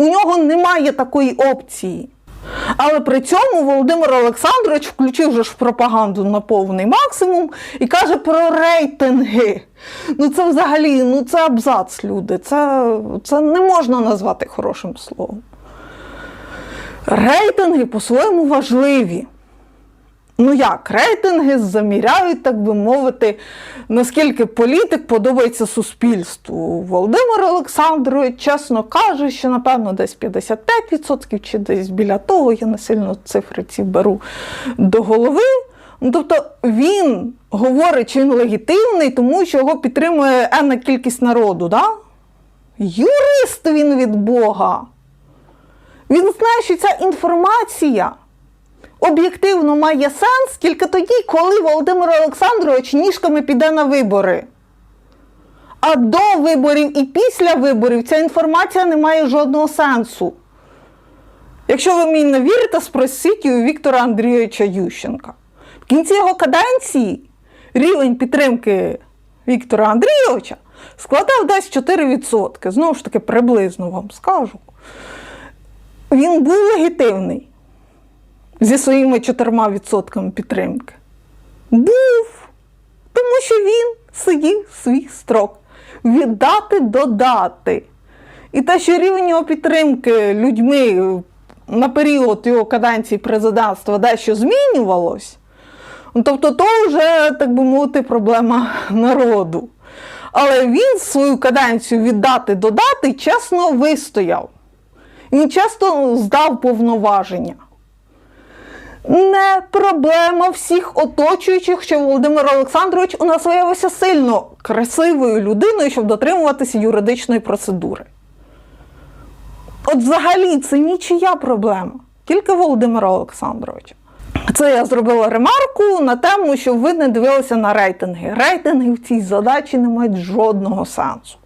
У нього немає такої опції. Але при цьому Володимир Олександрович включив же ж пропаганду на повний максимум і каже про рейтинги. Ну це взагалі ну це абзац, люди. Це, це не можна назвати хорошим словом. Рейтинги по-своєму важливі. Ну як, рейтинги заміряють, так би мовити, наскільки політик подобається суспільству. Володимир Олександрович, чесно каже, що напевно десь 55% чи десь біля того, я не сильно цифри ці беру до голови. Ну, тобто він говорить, що він легітимний, тому що його підтримує енна кількість народу. Да? Юрист він від Бога. Він знає, що ця інформація об'єктивно має сенс тільки тоді, коли Володимир Олександрович ніжками піде на вибори. А до виборів і після виборів ця інформація не має жодного сенсу. Якщо ви мені не вірите, спросіть у Віктора Андрійовича Ющенка. В кінці його каденції рівень підтримки Віктора Андрійовича складав десь 4%. Знову ж таки, приблизно вам скажу. Він був легітимний зі своїми 4% підтримки. Був, тому що він сидів свій строк. Віддати додати. І те, що рівень його підтримки людьми на період його каденції президентства дещо змінювалось, ну, тобто то вже, так би мовити, проблема народу. Але він свою каденцію віддати додати чесно вистояв. Він часто здав повноваження. Не проблема всіх оточуючих, що Володимир Олександрович у нас виявився сильно красивою людиною, щоб дотримуватися юридичної процедури. От взагалі це нічия проблема, тільки Володимира Олександровича. Це я зробила ремарку на тему, що ви не дивилися на рейтинги. Рейтинги в цій задачі не мають жодного сенсу.